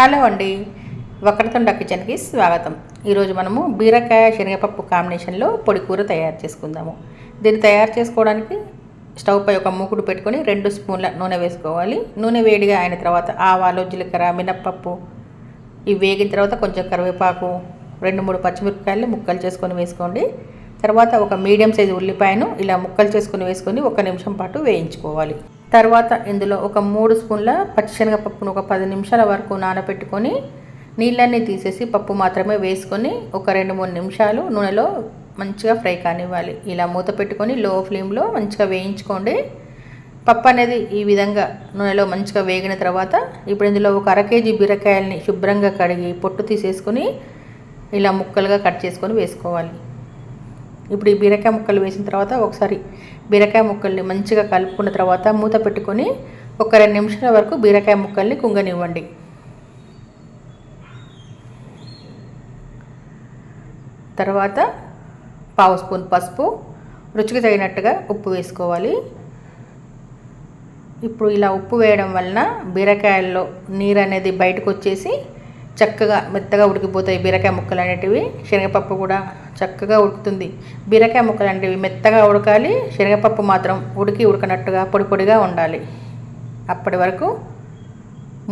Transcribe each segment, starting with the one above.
Hello అండి. వక్రతుండ కిచెన్కి స్వాగతం. ఈరోజు మనము బీరకాయ శనగపప్పు కాంబినేషన్లో పొడి కూర తయారు చేసుకుందాము. దీన్ని తయారు చేసుకోవడానికి స్టవ్ పై ఒక మూకుడు పెట్టుకొని రెండు స్పూన్ల నూనె వేసుకోవాలి. నూనె వేడిగా అయిన తర్వాత ఆవాలు జీలకర్ర మినప్పప్పు ఇవి వేగిన తర్వాత కొంచెం కరివేపాకు రెండు మూడు పచ్చిమిరపకాయలు ముక్కలు చేసుకొని వేసుకోండి. తర్వాత ఒక మీడియం సైజు ఉల్లిపాయను ఇలా ముక్కలు చేసుకొని వేసుకొని ఒక నిమిషం పాటు వేయించుకోవాలి. తర్వాత ఇందులో ఒక మూడు స్పూన్ల పచ్చిశనగపప్పును ఒక పది నిమిషాల వరకు నానబెట్టుకొని నీళ్ళన్నీ తీసేసి పప్పు మాత్రమే వేసుకొని ఒక రెండు మూడు నిమిషాలు నూనెలో మంచిగా ఫ్రై కానివ్వాలి. ఇలా మూత పెట్టుకొని లో ఫ్లేమ్లో మంచిగా వేయించుకోండి. పప్పు అనేది ఈ విధంగా నూనెలో మంచిగా వేగిన తర్వాత ఇప్పుడు ఇందులో ఒక అర కేజీ బీరకాయలని శుభ్రంగా కడిగి పొట్టు తీసేసుకొని ఇలా ముక్కలుగా కట్ చేసుకొని వేసుకోవాలి. ఇప్పుడు ఈ బీరకాయ ముక్కలు వేసిన తర్వాత ఒకసారి బీరకాయ ముక్కల్ని మంచిగా కలుపుకున్న తర్వాత మూత పెట్టుకొని ఒక రెండు నిమిషాల వరకు బీరకాయ ముక్కల్ని కుంగనివ్వండి. తర్వాత పావు స్పూన్ పసుపు రుచికి తగినట్టుగా ఉప్పు వేసుకోవాలి. ఇప్పుడు ఇలా ఉప్పు వేయడం వలన బీరకాయల్లో నీరు అనేది బయటకు వచ్చేసి చక్కగా మెత్తగా ఉడికిపోతాయి బీరకాయ ముక్కలు అనేటివి. శనగపప్పు కూడా చక్కగా ఉడుకుతుంది. బీరకాయ ముక్కలు అనేటివి మెత్తగా ఉడకాలి. శనగపప్పు మాత్రం ఉడికి ఉడకనట్టుగా పొడి పొడిగా ఉండాలి. అప్పటి వరకు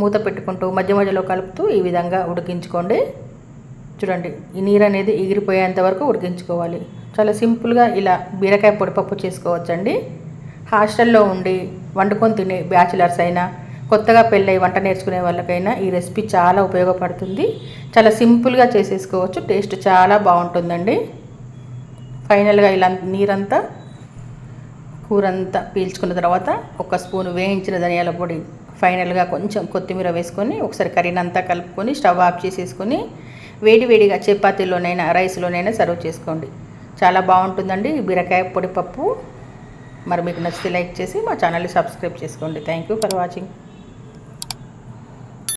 మూత పెట్టుకుంటూ మధ్య మధ్యలో కలుపుతూ ఈ విధంగా ఉడికించుకోండి. చూడండి ఈ నీరు అనేది ఎగిరిపోయేంత వరకు ఉడికించుకోవాలి. చాలా సింపుల్గా ఇలా బీరకాయ పొడిపప్పు చేసుకోవచ్చండి. హాస్టల్లో ఉండి వండుకొని తినే బ్యాచిలర్స్ అయినా కొత్తగా పెళ్ళై వంట నేర్చుకునే వాళ్ళకైనా ఈ రెసిపీ చాలా ఉపయోగపడుతుంది. చాలా సింపుల్గా చేసేసుకోవచ్చు. టేస్ట్ చాలా బాగుంటుందండి. ఫైనల్గా ఇలా నీరంతా కూరంతా పీల్చుకున్న తర్వాత ఒక స్పూన్ వేయించిన ధనియాల పొడి ఫైనల్గా కొంచెం కొత్తిమీర వేసుకొని ఒకసారి కర్రీనంతా కలుపుకొని స్టవ్ ఆఫ్ చేసేసుకొని వేడివేడిగా చపాతీలోనైనా రైస్లోనైనా సర్వ్ చేసుకోండి. చాలా బాగుంటుందండి. బీరకాయ పొడి పప్పు. మరి మీకు నచ్చితే లైక్ చేసి మా ఛానల్ని సబ్స్క్రైబ్ చేసుకోండి. Thank you for watching.